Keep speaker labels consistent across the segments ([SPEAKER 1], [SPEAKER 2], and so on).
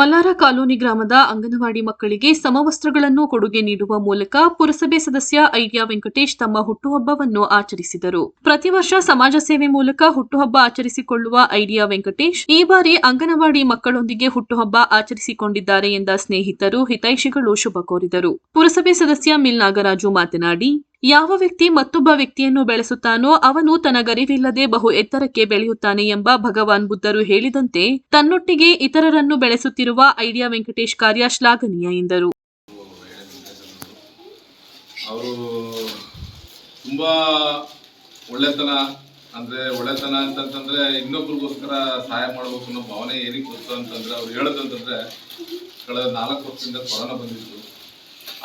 [SPEAKER 1] ಮಲ್ಲಾರ colony ಗ್ರಾಮದ ಅಂಗನವಾಡಿ ಮಕ್ಕಳಿಗೆ ಸಮವಸ್ತ್ರಗಳನ್ನು ಕೊಡುಗೆ ನೀಡುವ ಮೂಲಕ ಪುರಸಭೆ ಸದಸ್ಯ ಐಡಿಯಾ ವೆಂಕಟೇಶ್ ತಮ್ಮ ಹುಟ್ಟುಹಬ್ಬವನ್ನು ಆಚರಿಸಿದರು. ಪ್ರತಿ ವರ್ಷ ಸಮಾಜ ಸೇವೆ ಮೂಲಕ ಹುಟ್ಟುಹಬ್ಬ ಆಚರಿಸಿಕೊಳ್ಳುವ ಐಡಿಯಾ ವೆಂಕಟೇಶ್ ಈ ಬಾರಿ ಅಂಗನವಾಡಿ ಮಕ್ಕಳೊಂದಿಗೆ ಹುಟ್ಟುಹಬ್ಬ ಆಚರಿಸಿಕೊಂಡಿದ್ದಾರೆ ಎಂದ ಸ್ನೇಹಿತರು ಹಿತೈಷಿಗಳು ಶುಭ ಕೋರಿದರು. ಪುರಸಭೆ ಸದಸ್ಯ ಮಿಲ್ ನಾಗರಾಜು ಮಾತನಾಡಿ ಯಾವ ವ್ಯಕ್ತಿ ಮತ್ತೊಬ್ಬ ವ್ಯಕ್ತಿಯನ್ನು ಬೆಳೆಸುತ್ತಾನೋ ಅವನು ತನಗರಿವಿಲ್ಲದೆ ಬಹು ಎತ್ತರಕ್ಕೆ ಬೆಳೆಯುತ್ತಾನೆ ಎಂಬ ಭಗವಾನ್ ಬುದ್ಧರು ಹೇಳಿದಂತೆ ತನ್ನೊಟ್ಟಿಗೆ ಇತರರನ್ನು ಬೆಳೆಸುತ್ತಿರುವ ಐಡಿಯಾ ವೆಂಕಟೇಶ್ ಕಾರ್ಯ ಶ್ಲಾಘನೀಯ ಎಂದರು.
[SPEAKER 2] ಅವರು ತುಂಬಾ ಒಳ್ಳೆತನ, ಅಂದ್ರೆ ಒಳ್ಳೆತನ ಅಂತಂತಂದ್ರೆ ಇನ್ನೊಬ್ರಿಗೋಸ್ಕರ ಸಹಾಯ ಮಾಡಬೇಕು ಅನ್ನೋ ಭಾವನೆ ಏನಕ್ಕೆ ಗೊತ್ತು ಅಂತಂದ್ರೆ ಅವ್ರು ಹೇಳೋದಂತಂದ್ರೆ, ಕಳೆದ ನಾಲ್ಕು ವರ್ಷದಿಂದ ಕೊರೋನಾ ಬಂದಿತ್ತು.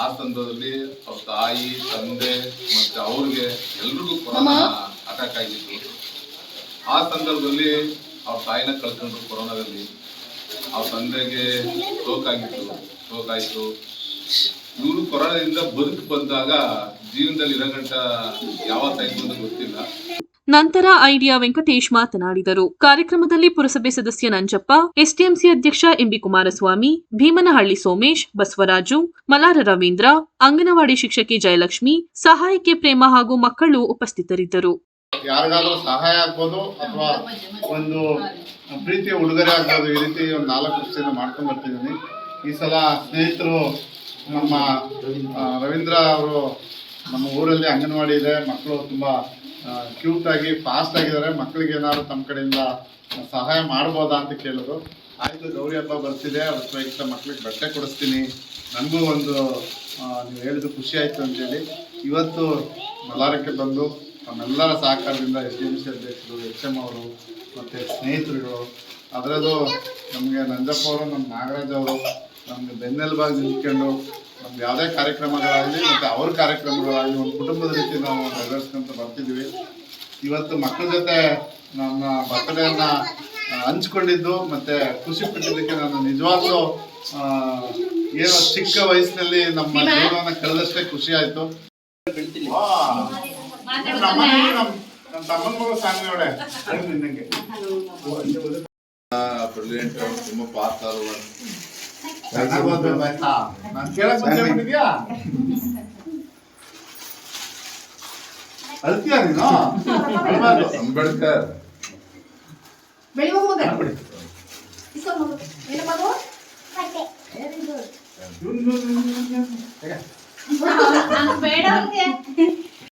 [SPEAKER 2] ಆ ಸಂದರ್ಭದಲ್ಲಿ ಅವ್ರ ತಾಯಿ ತಂದೆ ಮತ್ತೆ ಅವ್ರಿಗೆ ಎಲ್ರಿಗೂ ಕೊರೋನಾ ಅಟ್ಯಾಕ್ ಆಗಿತ್ತು. ಆ ಸಂದರ್ಭದಲ್ಲಿ ಅವ್ರ ತಾಯಿನ ಕಳ್ಕೊಂಡ್ರು ಕೊರೋನಾದಲ್ಲಿ. ಅವ್ರ ತಂದೆಗೆ ಸ್ಟ್ರೋಕ್ ಆಯ್ತು. ಇವರು ಕೊರೋನಾದಿಂದ ಬದುಕು ಬಂದಾಗ ಜೀವನದಲ್ಲಿ ಇರಗಂಟ ಯಾವತ್ತಾಯ್ತು ಅಂತ ಗೊತ್ತಿಲ್ಲ.
[SPEAKER 1] ನಂತರ ಐಡಿಯಾ ವೆಂಕಟೇಶ್ ಮಾತನಾಡಿದರು. ಕಾರ್ಯಕ್ರಮದಲ್ಲಿ ಪುರಸಭೆ ಸದಸ್ಯ ನಂಜಪ್ಪ, ಎಸ್ಡಿಎಂಸಿ ಅಧ್ಯಕ್ಷ ಎಂಬಿ ಕುಮಾರಸ್ವಾಮಿ, ಭೀಮನಹಳ್ಳಿ ಸೋಮೇಶ್, ಬಸವರಾಜು ಮಲಾರ ರವೀಂದ್ರ, ಅಂಗನವಾಡಿ ಶಿಕ್ಷಕಿ ಜಯಲಕ್ಷ್ಮಿ ಸಹಾಯಕ್ಕೆ ಪ್ರೇಮ ಹಾಗೂ ಮಕ್ಕಳು ಉಪಸ್ಥಿತರಿದ್ದರು.
[SPEAKER 3] ಯಾರಿಗಾದ್ರೂ ಸಹಾಯ ಆಗ್ಬೋದು ಅಥವಾ ಒಂದು ಪ್ರೀತಿಯ ಉಡುಗೊರೆ ಆಗ್ಬೋದು ಈ ರೀತಿ ಒಂದು ನಾಲ್ಕು ವರ್ಷದಿಂದ ಮಾಡ್ಕೊಂಡು ಬರ್ತಿದ್ದೀನಿ. ಈ ಸಲ ಸ್ನೇಹಿತರು ನಮ್ಮ ರವೀಂದ್ರ ಅವರು ನಮ್ಮ ಊರಲ್ಲಿ ಅಂಗನವಾಡಿ ಇದೆ, ಮಕ್ಕಳು ತುಂಬ ಕ್ಯೂಟ್ ಆಗಿ ಫಾಸ್ಟ್ ಆಗಿದ್ದಾರೆ. ಮಕ್ಕಳಿಗೆ ಏನಾದ್ರು ತಮ್ಮ ಕಡೆಯಿಂದ ಸಹಾಯ ಮಾಡ್ಬೋದಾ ಅಂತ ಕೇಳಿದ್ರು ಆಯಿತು, ಗೌರಿ ಹಬ್ಬ ಬರ್ತಿದೆ. ಅವ್ರ ಪ್ರಯುಕ್ತ ಮಕ್ಳಿಗೆ ಬಟ್ಟೆ ಕೊಡಿಸ್ತೀನಿ. ನನಗೂ ಒಂದು ನೀವು ಹೇಳಿದ್ದು ಖುಷಿ ಆಯಿತು ಅಂತೇಳಿ ಇವತ್ತು ಮಲಾರಕ್ಕೆ ಬಂದು ನಮ್ಮೆಲ್ಲರ ಸಹಕಾರದಿಂದ ಎಸ್ ಡಿ ಎಂ ಸಿ ಅಧ್ಯಕ್ಷರು, ಎಚ್ ಎಂ ಅವರು ಮತ್ತು ಸ್ನೇಹಿತರುಗಳು, ಅದರದ್ದು ನಮಗೆ ನಂಜಪ್ಪ ಅವರು ನಮ್ಮ ನಾಗರಾಜ್ ಅವರು, ನಮಗೆ ಬೆನ್ನೆಲುಬಾಗಿ ನಿಂತ್ಕೊಂಡು ನಮ್ಗೆ ಯಾವುದೇ ಕಾರ್ಯಕ್ರಮಗಳಾಗಲಿ ಮತ್ತು ಅವ್ರ ಕಾರ್ಯಕ್ರಮಗಳಾಗಲಿ ಒಂದು ಕುಟುಂಬದ ರೀತಿ ನಾವು ನೆರವೇರಿಸ್ಕೊಂತ ಬರ್ತಿದ್ವಿ. ಇವತ್ತು ಮಕ್ಕಳ ಜೊತೆ ನಮ್ಮ ಬರ್ತಡೆಯನ್ನ ಹಂಚ್ಕೊಂಡಿದ್ದು ಮತ್ತೆ ಖುಷಿ ಪಟ್ಟಿದ್ದಕ್ಕೆ ನಾನು ನಿಜವಾಗ್ಲೂ ಏನೋ ಚಿಕ್ಕ ವಯಸ್ಸಿನಲ್ಲಿ ನಮ್ಮ ಜೀವನವನ್ನ ಕಳೆದಷ್ಟೇ ಖುಷಿ ಆಯ್ತು.
[SPEAKER 2] ಬ್ರಿಲಿಯಂಟ್ ತುಂಬ ಪಾಸ್ ಆದ್ರು
[SPEAKER 3] ಕೇಳಕ್ ಮುಂಚೆ ಬಿಟ್ಟಿದ್ಯಾ ಅಳ್ತೀಯ ನೀನು ಅಳ್ಬಾರ್ದು.
[SPEAKER 2] ಅಂಬೇಡ್ಕರ್
[SPEAKER 4] ಬೆಳಿ ಹೋಗು ಮಗ ಇಸ್ಕೊಂಡ್ ವೆರಿ ಗುಡ್ ಬೇಡ